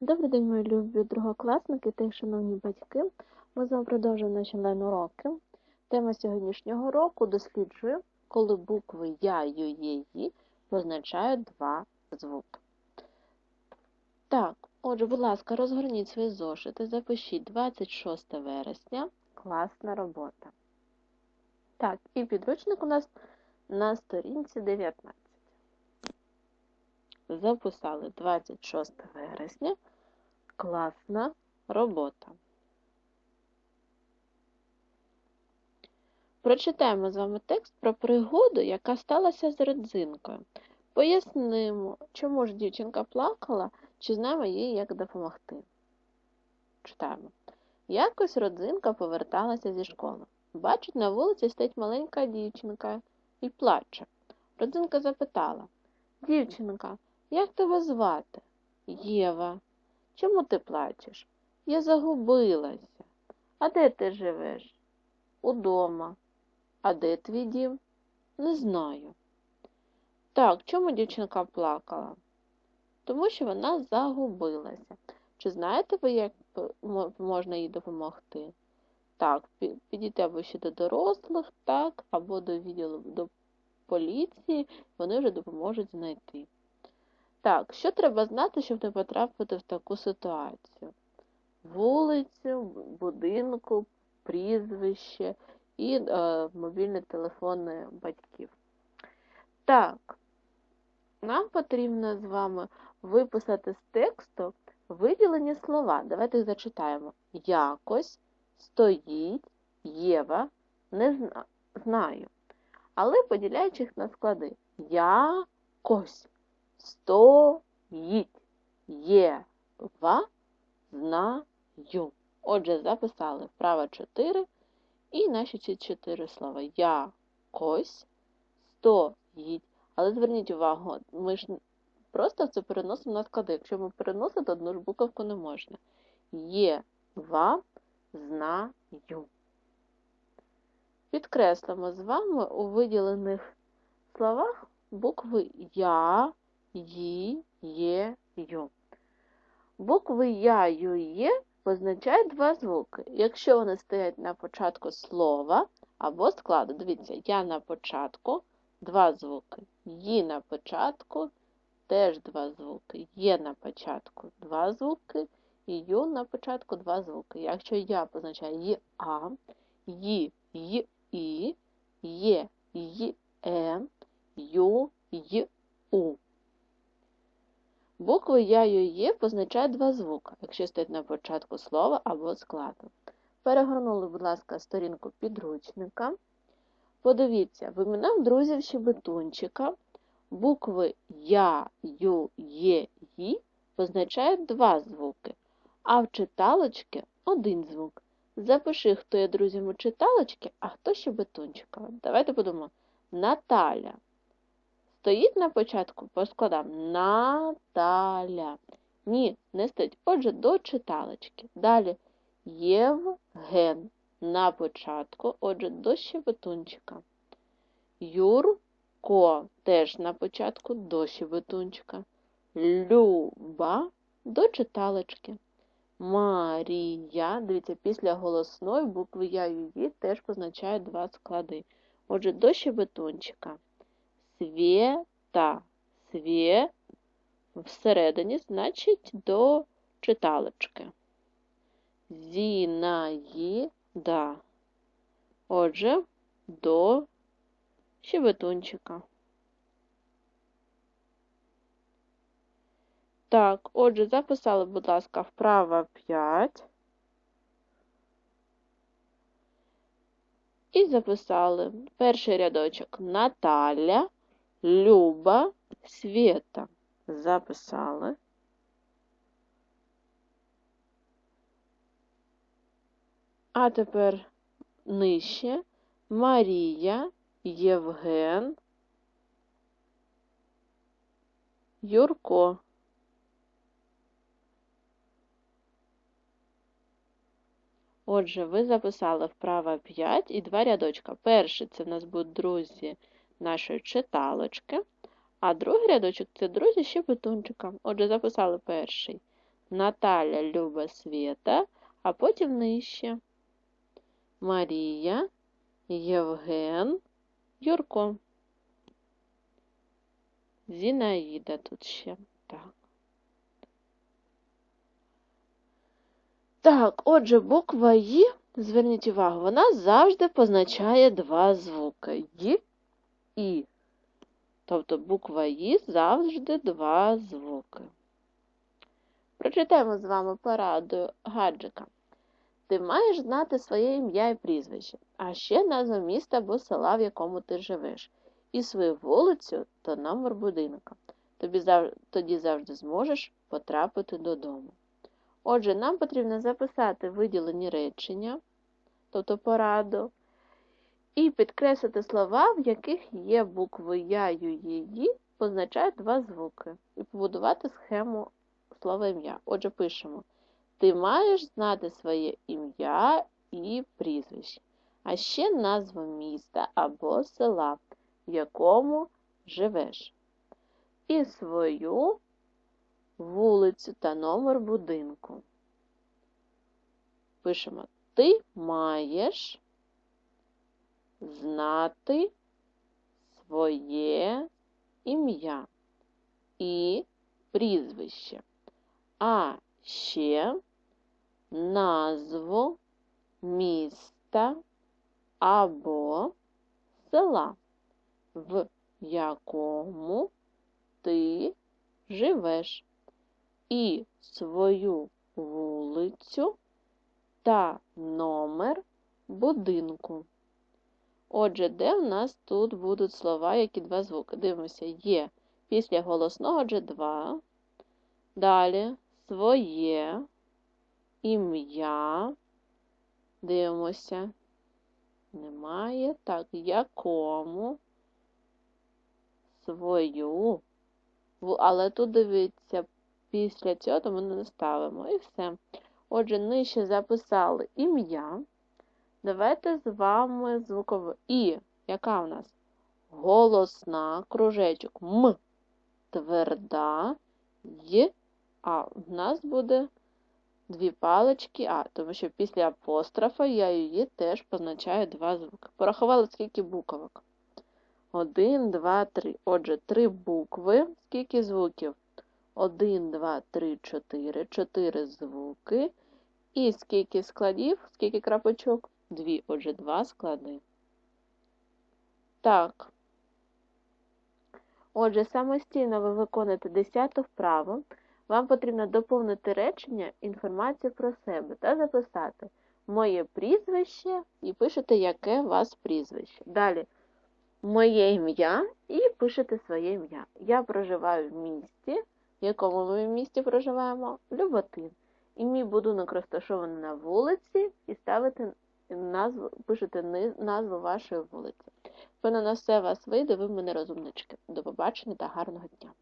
Добрий день, мої любі другокласники та шановні батьки. Ми з вами продовжуємо наші онлайн-уроки. Тема сьогоднішнього року досліджує, коли букви Я, Ю, Є, Ї позначають два звуки. Так, отже, будь ласка, розгорніть свої зошити, запишіть 26 вересня. Класна робота. Так, і підручник у нас на сторінці 19. Записали 26 вересня. Класна робота. Прочитаємо з вами текст про пригоду, яка сталася з родзинкою. Пояснимо, чому ж дівчинка плакала, чи знаємо їй, як допомогти. Читаємо. Якось родзинка поверталася зі школи. Бачить, на вулиці стоїть маленька дівчинка і плаче. Родзинка запитала Дівчинка, як тебе звати? Єва. Чому ти плачеш? Я загубилася. А де ти живеш? Удома. А де твій дім? Не знаю. Так, чому дівчинка плакала? Тому що вона загубилася. Чи знаєте ви, як можна їй допомогти? Так, підійти або ще до дорослих, так, або до відділу до поліції, вони вже допоможуть знайти. Так, що треба знати, щоб не потрапити в таку ситуацію? Вулицю, будинку, прізвище і е, мобільний телефон батьків. Так, нам потрібно з вами виписати з тексту виділені слова. Давайте їх зачитаємо. Якось, стоїть, Єва, не знаю. Але поділяючи їх на склади. Якось стоїть, єва, знаю. Отже, записали вправо 4 і наші ці чотири слова. Якось, стоїть. Але зверніть увагу, ми ж просто це переносимо на склади. Якщо ми переносити, одну ж буковку не можна. Єва, знаю. Підкреслимо з вами у виділених словах букви Я, Ї, Є, Ю. Букви Я, Ю, Є позначають два звуки. Якщо вони стоять на початку слова або складу, дивіться, я на початку два звуки. Ї на початку теж два звуки. Є на початку два звуки, і Ю на початку два звуки. Якщо я позначаю Ї А, Ї, Й, І, Є, Й, Е, Ю, Й, У. Букви Я, Ю, Є позначають два звуки, якщо стоять на початку слова або складу. Перегорнули, будь ласка, сторінку підручника. Подивіться, в іменах друзів щебетунчика букви Я, Ю, Є, Ї позначають два звуки, а в читалочки один звук. Запиши, хто є друзям у читалочки, а хто щебетунчика. Давайте подумаємо. Наталя. Стоїть на початку, поскладам Наталя. Ні, не стоїть. Отже, до читалочки. Далі Євген. На початку, отже, до щебетунчика. Юрко теж на початку до щебетунчика. Люба до читалочки. Марія, дивіться, після голосної букви Я і Ї теж позначають два склади. Отже, до щебетунчика. Свєта. Свє всередині, значить, до читалочки. Зінаїда. Отже, до щебетунчика. Так, отже, записали, будь ласка, вправо 5. І записали перший рядочок Наталя, Люба, Свєта. Записали. А тепер нижче Марія, Євген, Юрко. Отже, ви записали вправо 5 і два рядочка. Перший це в нас будуть друзі нашої читалочки, а другий рядочок це друзі щебетунчика. Отже, записали перший. Наталя Люба Свєта, а потім нижче. Марія, Євген, Юрко. Зінаїда тут ще. Так. Так, отже, буква «Й», зверніть увагу, вона завжди позначає два звуки «й» і. Тобто буква «й» завжди два звуки. Прочитаємо з вами пораду гаджика. Ти маєш знати своє ім'я і прізвище, а ще назву міста або села, в якому ти живеш, і свою вулицю та номер будинка. Тобі зав... Тоді завжди зможеш потрапити додому. Отже, нам потрібно записати виділені речення, тобто пораду, і підкреслити слова, в яких є букви Я, Ю, Її, позначають два звуки, і побудувати схему слова ім'я. Отже, пишемо. Ти маєш знати своє ім'я і прізвище, а ще назву міста або села, в якому живеш, і свою вулицю та номер будинку. Пишемо Ти маєш знати своє ім'я і прізвище, а ще назву міста або села, в якому ти живеш, і свою вулицю та номер будинку. Отже, де в нас тут будуть слова, які два звуки? Дивимося, є після голосного отже, два. Далі своє, ім'я. Дивимося. Немає. Так, якому? Свою. Але тут дивіться, після цього то ми не ставимо. І все. Отже, нижче записали ім'я. Давайте з вами звукове І, яка у нас? Голосна, кружечок М, тверда, Й, а в нас буде дві палички А, тому що після апострофа я її теж позначаю два звуки. Порахували, скільки буквок. Один, два, три. Отже, три букви. Скільки звуків? Один, два, три, чотири. Чотири звуки. І скільки складів, скільки крапочок? Дві. Отже, два склади. Так. Отже, самостійно ви виконуєте десяту вправу. Вам потрібно доповнити речення інформацію про себе та записати моє прізвище і пишете, яке у вас прізвище. Далі моє ім'я і пишете своє ім'я. Я проживаю в місті. В якому ми в місті проживаємо? Люботин. І мій будинок розташований на вулиці, і ставите назву, пишете назву вашої вулиці. Певно, на все вас вийде, ви в мене розумнички. До побачення та гарного дня!